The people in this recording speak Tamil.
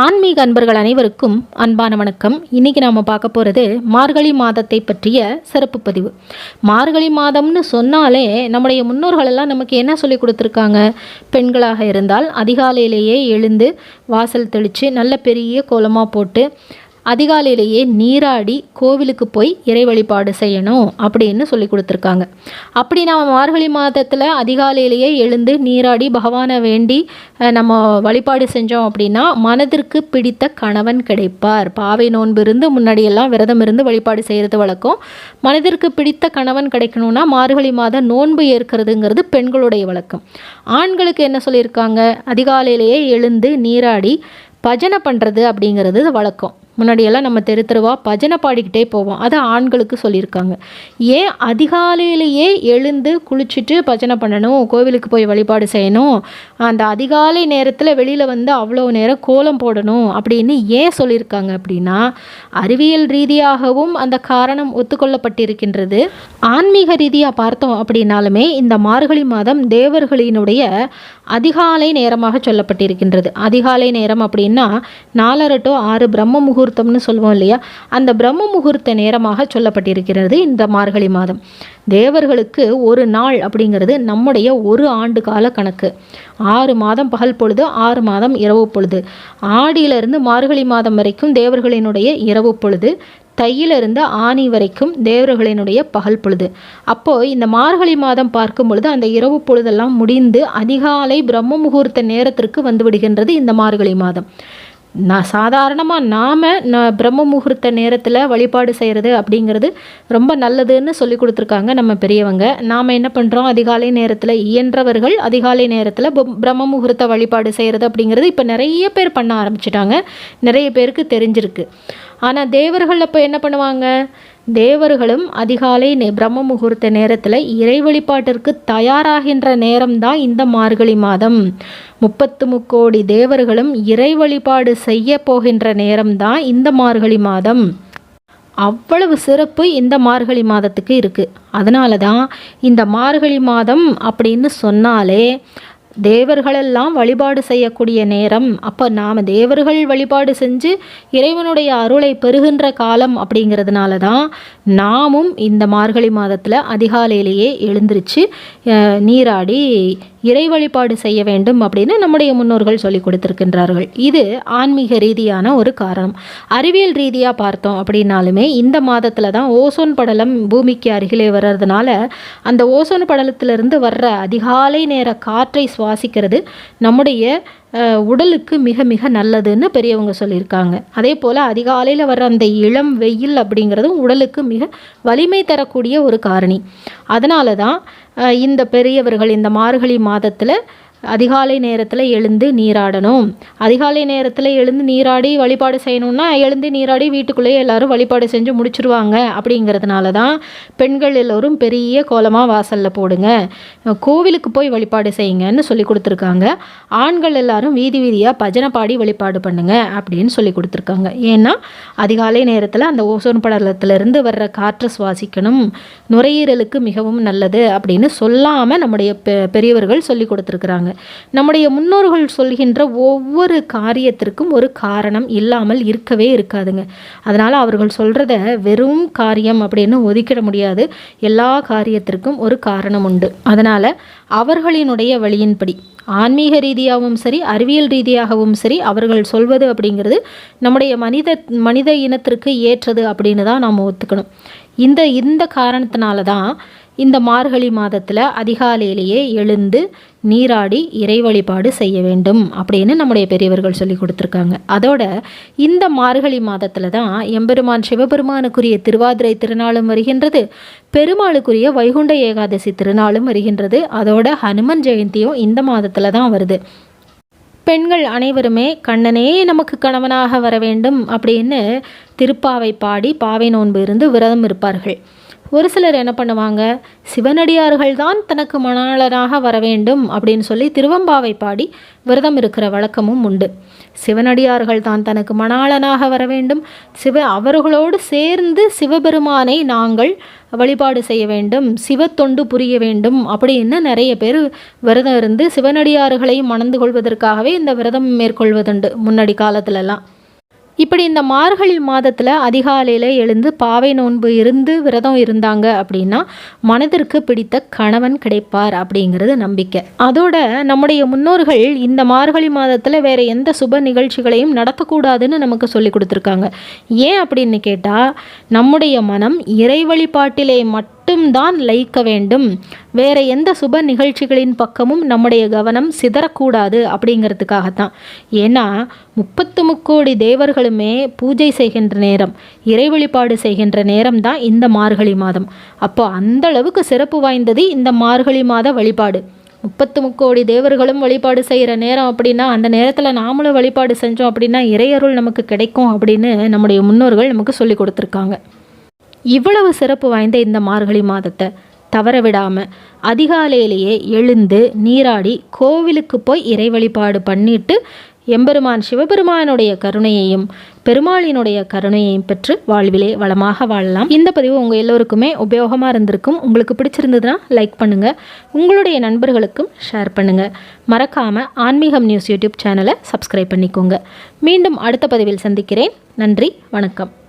ஆன்மீக அன்பர்கள் அனைவருக்கும் அன்பான வணக்கம். இன்னைக்கு நாம் பார்க்க போகிறது மார்கழி மாதத்தை பற்றிய சிறப்பு பதிவு. மார்கழி மாதம்னு சொன்னாலே நம்முடைய முன்னோர்கள் எல்லாம் நமக்கு என்ன சொல்லி கொடுத்துருக்காங்க? பெண்களாக இருந்தால் அதிகாலையிலேயே எழுந்து வாசல் தெளித்து நல்ல பெரிய கோலமாக போட்டு அதிகாலையிலேயே நீராடி கோவிலுக்கு போய் இறை வழிபாடு செய்யணும் அப்படின்னு சொல்லி கொடுத்துருக்காங்க. அப்படி நம்ம மார்கழி மாதத்தில் அதிகாலையிலேயே எழுந்து நீராடி பகவானை வேண்டி நம்ம வழிபாடு செஞ்சோம் அப்படின்னா மனதிற்கு பிடித்த கணவன் கிடைப்பார். பாவை நோன்பு இருந்து முன்னாடியெல்லாம் விரதம் இருந்து வழிபாடு செய்கிறது வழக்கம். மனதிற்கு பிடித்த கணவன் கிடைக்கணும்னா மார்கழி மாதம் நோன்பு ஏற்கிறதுங்கிறது பெண்களுடைய வழக்கம். ஆண்களுக்கு என்ன சொல்லியிருக்காங்க? அதிகாலையிலேயே எழுந்து நீராடி பஜனை பண்ணுறது அப்படிங்கிறது வழக்கம். முன்னாடியெல்லாம் நம்ம தெரு தெருவாக பஜனை பாடிக்கிட்டே போவோம். அது ஆண்களுக்கு சொல்லியிருக்காங்க. ஏன் அதிகாலையிலேயே எழுந்து குளிச்சுட்டு பஜனை பண்ணணும் கோவிலுக்கு போய் வழிபாடு செய்யணும் அந்த அதிகாலை நேரத்தில் வெளியில் வந்து அவ்வளோ நேரம் கோலம் போடணும் அப்படின்னு ஏன் சொல்லியிருக்காங்க அப்படின்னா அறிவியல் ரீதியாகவும் அந்த காரணம் ஒத்துக்கொள்ளப்பட்டிருக்கின்றது. ஆன்மீக ரீதியாக பார்த்தோம் அப்படின்னாலுமே இந்த மார்கழி மாதம் தேவர்களினுடைய அதிகாலை நேரமாக சொல்லப்பட்டிருக்கின்றது. அதிகாலை நேரம் அப்படின்னா நாலரை டு ஆறு பிரம்ம முகூர்த்தம்னு சொல்லுவோம் இல்லையா? அந்த பிரம்ம முகூர்த்த நேரமாக சொல்லப்பட்டிருக்கிறது இந்த மார்கழி மாதம். தேவர்களுக்கு ஒரு நாள் அப்படிங்கிறது நம்முடைய ஒரு ஆண்டு கால கணக்கு. ஆறு மாதம் பகல் பொழுது ஆறு மாதம் இரவு பொழுது. ஆடியிலிருந்து மார்கழி மாதம் வரைக்கும் தேவர்களினுடைய இரவு பொழுது. தையிலிருந்து ஆனி வரைக்கும் தேவர்களினுடைய பகல் பொழுது. அப்போது இந்த மார்கழி மாதம் பார்க்கும் பொழுது அந்த இரவு பொழுதெல்லாம் முடிந்து அதிகாலை பிரம்ம முகூர்த்த நேரத்திற்கு வந்து விடுகின்றது இந்த மார்கழி மாதம். நான் சாதாரணமாக நாம் நான் பிரம்ம முகூர்த்த நேரத்தில் வழிபாடு செய்கிறது அப்படிங்கிறது ரொம்ப நல்லதுன்னு சொல்லி கொடுத்துருக்காங்க நம்ம பெரியவங்க. நாம் என்ன பண்ணுறோம் அதிகாலை நேரத்தில் இயன்றவர்கள் அதிகாலை நேரத்தில் ப- பிரம்ம முகூர்த்த வழிபாடு செய்கிறது அப்படிங்கிறது இப்போ நிறைய பேர் பண்ண ஆரம்பிச்சிட்டாங்க. நிறைய பேருக்கு தெரிஞ்சிருக்கு. ஆனால் தேவர்கள் அப்போ என்ன பண்ணுவாங்க? தேவர்களும் அதிகாலை நே பிரம்ம முகூர்த்த நேரத்தில் இறை வழிபாட்டிற்கு தயாராகின்ற நேரம்தான் இந்த மார்கழி மாதம். முப்பத்து முக்கோடி தேவர்களும் இறை வழிபாடு செய்ய போகின்ற நேரம்தான் இந்த மார்கழி மாதம். அவ்வளவு சிறப்பு இந்த மார்கழி மாதத்துக்கு இருக்குது அதனால தான் இந்த மார்கழி மாதம் அப்படின்னு சொன்னாலே தேவர்களெல்லாம் வழிபாடு செய்யக்கூடிய நேரம். அப்போ நாம் தேவர்கள் வழிபாடு செஞ்சு இறைவனுடைய அருளை பெறுகின்ற காலம் அப்படிங்கிறதுனால தான் நாமும் இந்த மார்கழி மாதத்தில் அதிகாலையிலேயே எழுந்திருச்சு நீராடி இறை வழிபாடு செய்ய வேண்டும் அப்படின்னு நம்முடைய முன்னோர்கள் சொல்லி கொடுத்துருக்கின்றார்கள். இது ஆன்மீக ரீதியான ஒரு காரணம். அறிவியல் ரீதியாக பார்த்தோம் அப்படின்னாலுமே இந்த மாதத்தில் தான் ஓசோன் படலம் பூமிக்கு அருகிலே வர்றதுனால அந்த ஓசோன் படலத்திலிருந்து வர்ற அதிகாலை நேர காற்றை சுவாசிக்கிறது நம்முடைய உடலுக்கு மிக மிக நல்லதுன்னு பெரியவங்க சொல்லியிருக்காங்க. அதே போல் அதிகாலையில் வர்ற அந்த இளம் வெயில் அப்படிங்கிறதும் உடலுக்கு மிக வலிமை தரக்கூடிய ஒரு காரணி. அதனால தான் இந்த பெரியவர்கள் இந்த மார்கழி மாதத்தில் அதிகாலை நேரத்தில் எழுந்து நீராடணும். அதிகாலை நேரத்தில் எழுந்து நீராடி வழிபாடு செய்யணும்னா எழுந்து நீராடி வீட்டுக்குள்ளேயே எல்லாரும் வழிபாடு செஞ்சு முடிச்சிருவாங்க. அப்படிங்கிறதுனால தான் பெண்கள் எல்லோரும் பெரிய கோலமாக வாசலில் போடுங்க. கோவிலுக்கு போய் வழிபாடு செய்யுங்கன்னு சொல்லி கொடுத்துருக்காங்க. ஆண்கள் எல்லாரும் வீதி வீதியாக பஜனை பாடி வழிபாடு பண்ணுங்க அப்படின்னு சொல்லி கொடுத்துருக்காங்க. ஏன்னா அதிகாலை நேரத்தில் அந்த ஓசோன் படலத்திலிருந்து வர்ற காற்றை சுவாசிக்கணும். நுரையீரலுக்கு மிகவும் நல்லது அப்படின்னு சொல்லாமல் நம்முடைய பெ பெரியவர்கள் சொல்லி கொடுத்துருக்குறாங்க. நம்முடைய முன்னோர்கள் சொல்கின்ற ஒவ்வொரு காரியத்திற்கும் ஒரு காரணம் இல்லாமல் இருக்கவே இருக்காதுங்க. அதனால் அவர்கள் சொல்கிறத வெறும் காரியம் அப்படின்னு ஒதுக்கிட முடியாது. எல்லா காரியத்திற்கும் ஒரு காரணம் உண்டு. அதனால் அவர்களினுடைய வழியின்படி ஆன்மீக ரீதியாகவும் சரி அறிவியல் ரீதியாகவும் சரி அவர்கள் சொல்வது அப்படிங்கிறது நம்முடைய மனித மனித இனத்திற்கு ஏற்றது அப்படின்னு தான் நாம் ஒத்துக்கணும். இந்த இந்த காரணத்தினால தான் இந்த மார்கழி மாதத்தில் அதிகாலையிலேயே எழுந்து நீராடி இறை வழிபாடு செய்ய வேண்டும் அப்படின்னு நம்முடைய பெரியவர்கள் சொல்லி கொடுத்துருக்காங்க. அதோட இந்த மார்கழி மாதத்தில் தான் எம்பெருமான் சிவபெருமானுக்குரிய திருவாதிரை திருநாளும் வருகின்றது பெருமாளுக்குரிய வைகுண்ட ஏகாதசி திருநாளும் வருகின்றது. அதோட ஹனுமன் ஜெயந்தியும் இந்த மாதத்தில் தான் வருது. பெண்கள் அனைவருமே கண்ணனே நமக்கு கணவனாக வர வேண்டும் அப்படின்னு திருப்பாவை பாடி பாவை நோன்பு இருந்து விரதம் இருப்பார்கள். ஒரு சிலர் என்ன பண்ணுவாங்க? சிவனடியார்கள் தான் தனக்கு மணாளனாக வர வேண்டும் அப்படின்னு சொல்லி திருவம்பாவை பாடி விரதம் இருக்கிற வழக்கமும் உண்டு. சிவனடியார்கள் தான் தனக்கு மணாளனாக வர வேண்டும் சிவ அவர்களோடு சேர்ந்து சிவபெருமானை நாங்கள் வழிபாடு செய்ய வேண்டும். சிவத்தொண்டு புரிய வேண்டும் அப்படின்னு நிறைய பேர் விரதம் இருந்து சிவனடியார்களை மணந்து கொள்வதற்காகவே இந்த விரதம் மேற்கொள்வதுண்டு முன்னாடி காலத்துலலாம். இப்படி இந்த மார்கழி மாதத்தில் அதிகாலையில் எழுந்து பாவை நோன்பு இருந்து விரதம் இருந்தாங்க அப்படின்னா மனதிற்கு பிடித்த கணவன் கிடைப்பார் அப்படிங்கிறது நம்பிக்கை. அதோட நம்முடைய முன்னோர்கள் இந்த மார்கழி மாதத்தில் வேறு எந்த சுப நிகழ்ச்சிகளையும் நடத்தக்கூடாதுன்னு நமக்கு சொல்லி கொடுத்துருக்காங்க. ஏன் அப்படின்னு கேட்டால் நம்முடைய மனம் இறை வழிபாட்டிலே மட்டும்தான் லயிக்க வேண்டும். வேற எந்த சுப நிகழ்ச்சிகளின் பக்கமும் நம்முடைய கவனம் சிதறக்கூடாது அப்படிங்கிறதுக்காகத்தான். ஏன்னா முப்பத்து முக்கோடி தேவர்களுமே பூஜை செய்கின்ற நேரம் இறை வழிபாடு செய்கின்ற நேரம் தான் இந்த மார்கழி மாதம். அப்போ அந்த அளவுக்கு சிறப்பு வாய்ந்தது இந்த மார்கழி மாத வழிபாடு. முப்பத்து முக்கோடி தேவர்களும் வழிபாடு செய்கிற நேரம் அப்படின்னா அந்த நேரத்தில் நாமளும் வழிபாடு செஞ்சோம் அப்படின்னா இறையருள் நமக்கு கிடைக்கும் அப்படின்னு நம்முடைய முன்னோர்கள் நமக்கு சொல்லி கொடுத்துருக்காங்க. இவ்வளவு சிறப்பு வாய்ந்த இந்த மார்கழி மாதத்தை தவற விடாமல் அதிகாலையிலேயே எழுந்து நீராடி கோவிலுக்கு போய் இறை வழிபாடு பண்ணிட்டு எம்பெருமான் சிவபெருமானுடைய கருணையையும் பெருமாளினுடைய கருணையையும் பெற்று வாழ்விலே வளமாக வாழலாம். இந்த பதிவு உங்கள் எல்லோருக்குமே உபயோகமாக இருந்திருக்கும். உங்களுக்கு பிடிச்சிருந்ததுன்னா லைக் பண்ணுங்கள் உங்களுடைய நண்பர்களுக்கும் ஷேர் பண்ணுங்கள் மறக்காமல் ஆன்மீகம் நியூஸ் யூடியூப் சேனலை சப்ஸ்கிரைப் பண்ணிக்கோங்க. மீண்டும் அடுத்த பதிவில் சந்திக்கிறேன். நன்றி வணக்கம்.